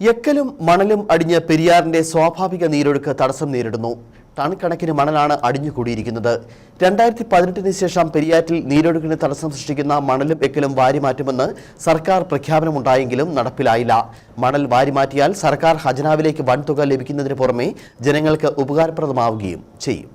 എക്കലും മണലും അടിഞ്ഞ് പെരിയാറിന്റെ സ്വാഭാവിക നീരൊഴുക്ക് തടസ്സം നേരിടുന്നു. ടൺ കണക്കിന് മണലാണ് അടിഞ്ഞുകൂടിയിരിക്കുന്നത്. രണ്ടായിരത്തി പതിനെട്ടിന് ശേഷം പെരിയാറ്റിൽ നീരൊഴുക്കിന് തടസ്സം സൃഷ്ടിക്കുന്ന മണലും എക്കലും വാരിമാറ്റുമെന്ന് സർക്കാർ പ്രഖ്യാപനമുണ്ടായെങ്കിലും നടപ്പിലായില്ല. മണൽ വാരിമാറ്റിയാൽ സർക്കാർ ഖജനാവിലേക്ക് വൻതുക ലഭിക്കുന്നതിന് പുറമെ ജനങ്ങൾക്ക് ഉപകാരപ്രദമാവുകയും ചെയ്യും.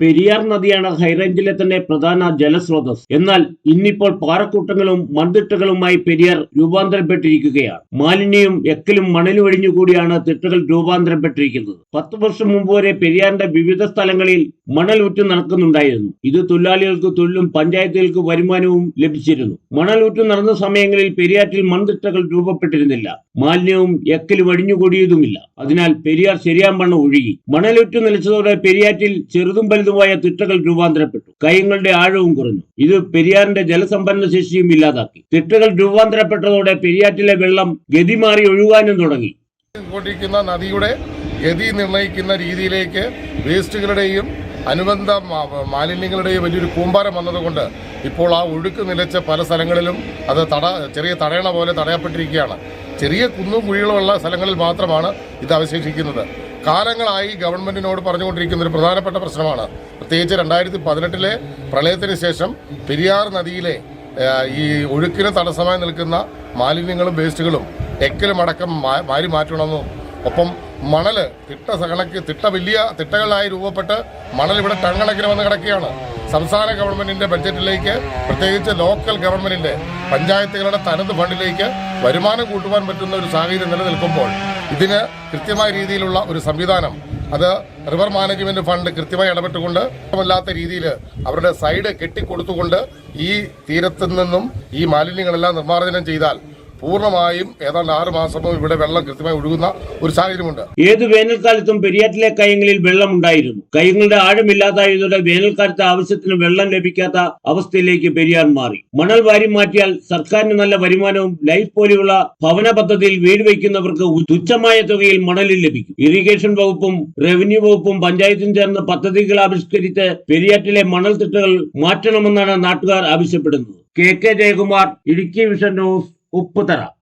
പെരിയാർ നദിയാണ് ഹൈറേഞ്ചിലെ തന്നെ പ്രധാന ജലസ്രോതസ്. എന്നാൽ ഇന്നിപ്പോൾ പാറക്കൂട്ടങ്ങളും മൺതിട്ടകളുമായി പെരിയാർ രൂപാന്തരപ്പെട്ടിരിക്കുകയാണ്. മാലിന്യവും എക്കലും മണലും ഒഴിഞ്ഞുകൂടിയാണ് തിട്ടകൾ രൂപാന്തരപ്പെട്ടിരിക്കുന്നത്. പത്ത് വർഷം മുമ്പ് വരെ പെരിയാറിന്റെ വിവിധ സ്ഥലങ്ങളിൽ മണൽ ഊറ്റ് നടക്കുന്നുണ്ടായിരുന്നു. ഇത് തൊഴിലാളികൾക്ക് തൊഴിലും പഞ്ചായത്തുകൾക്ക് വരുമാനവും ലഭിച്ചിരുന്നു. മണൽ ഊറ്റ് നടന്ന സമയങ്ങളിൽ പെരിയാറ്റിൽ മൺതിട്ടകൾ രൂപപ്പെട്ടിരുന്നില്ല. മാലിന്യവും എക്കലും ഒഴിഞ്ഞുകൂടിയതുമില്ല അതിനാൽ പെരിയാർ ശരിയാമ്പണ്ണം ഒഴുകി. മണലൂറ്റ് നിലച്ചതോടെ പെരിയാറ്റിൽ ചെറുതും വലുതുമായ തിട്ടകൾ രൂപാന്തരപ്പെട്ടു. കയങ്ങളുടെ ആഴവും കുറഞ്ഞു. ഇത് പെരിയാറിന്റെ ജലസമ്പന്ന ശേഷിയും ഇല്ലാതാക്കി. തിട്ടകൾ രൂപാന്തരപ്പെട്ടതോടെ പെരിയാറ്റിലെ വെള്ളം ഗതി മാറി ഒഴുകാനും തുടങ്ങി. നദിയുടെ ഗതി നിർണയിക്കുന്ന രീതിയിലേക്ക് വേസ്റ്റുകളുടെയും അനുബന്ധ മാലിന്യങ്ങളുടെയും വലിയൊരു കൂമ്പാരം വന്നതുകൊണ്ട് ഇപ്പോൾ ആ ഒഴുക്ക് നിലച്ച പല സ്ഥലങ്ങളിലും അത് തട ചെറിയ തടയണ പോലെ തടയപ്പെട്ടിരിക്കുകയാണ്. ചെറിയ കുന്നും കുഴികളുമുള്ള സ്ഥലങ്ങളിൽ മാത്രമാണ് ഇത് അവശേഷിക്കുന്നത്. കാലങ്ങളായി ഗവൺമെന്റിനോട് പറഞ്ഞുകൊണ്ടിരിക്കുന്ന ഒരു പ്രധാനപ്പെട്ട പ്രശ്നമാണ്. പ്രത്യേകിച്ച് രണ്ടായിരത്തി പതിനെട്ടിലെ പ്രളയത്തിന് ശേഷം പെരിയാർ നദിയിലെ ഈ ഒഴുക്കിന് തടസ്സമായി നിൽക്കുന്ന മാലിന്യങ്ങളും വേസ്റ്റുകളും എക്കലും അടക്കം മാരി മാറി മാറ്റണമെന്നും ഒപ്പം മണൽ തിട്ട കണക്ക് തിട്ട വലിയ തിട്ടകളായി രൂപപ്പെട്ട് മണൽ ഇവിടെ ടൺ കണക്കിന് വന്ന് കിടക്കുകയാണ്. സംസ്ഥാന ഗവൺമെന്റിന്റെ ബഡ്ജറ്റിലേക്ക് പ്രത്യേകിച്ച് ലോക്കൽ ഗവൺമെന്റിന്റെ പഞ്ചായത്തുകളുടെ തനത് ഫണ്ടിലേക്ക് വരുമാനം കൂട്ടുവാൻ പറ്റുന്ന ഒരു സാഹചര്യം നിലനിൽക്കുമ്പോൾ ഇതിന് കൃത്യമായ രീതിയിലുള്ള ഒരു സംവിധാനം. അത് റിവർ മാനേജ്മെന്റ് ഫണ്ട് കൃത്യമായി ഇടപെട്ടുകൊണ്ട് അല്ലാത്ത രീതിയിൽ അവരുടെ സൈഡ് കെട്ടിക്കൊടുത്തുകൊണ്ട് ഈ തീരത്തു നിന്നും ഈ മാലിന്യങ്ങളെല്ലാം നിർമ്മാർജനം ചെയ്താൽ പൂർണമായും ഏതാണ്ട് ആറ് മാസമോ ഇവിടെ വെള്ളം കൃത്യമായി ഒഴുകുന്ന ഒരു സാഹചര്യമുണ്ട്. ഏത് വേനൽക്കാലത്തും പെരിയാറ്റിലെ കയങ്ങളിൽ വെള്ളം ഉണ്ടായിരുന്നു കയങ്ങളുടെ ആഴമില്ലാതായതോടെ വേനൽക്കാലത്ത് ആവശ്യത്തിന് വെള്ളം ലഭിക്കാത്ത അവസ്ഥയിലേക്ക് പെരിയാർ മാറി. മണൽ വാരി മാറ്റിയാൽ സർക്കാരിന് നല്ല വരുമാനവും ലൈഫ് പോലെയുള്ള ഭവന പദ്ധതിയിൽ വീട് വയ്ക്കുന്നവർക്ക് തുച്ഛമായ തുകയിൽ മണലിൽ ലഭിക്കും. ഇറിഗേഷൻ വകുപ്പും റവന്യൂ വകുപ്പും പഞ്ചായത്തും ചേർന്ന് പദ്ധതികൾ ആവിഷ്കരിച്ച് പെരിയാറ്റിലെ മണൽ തിട്ടുകൾ മാറ്റണമെന്നാണ് നാട്ടുകാർ ആവശ്യപ്പെടുന്നത്. K K Jayakumar Idukki vision news. उपद्रव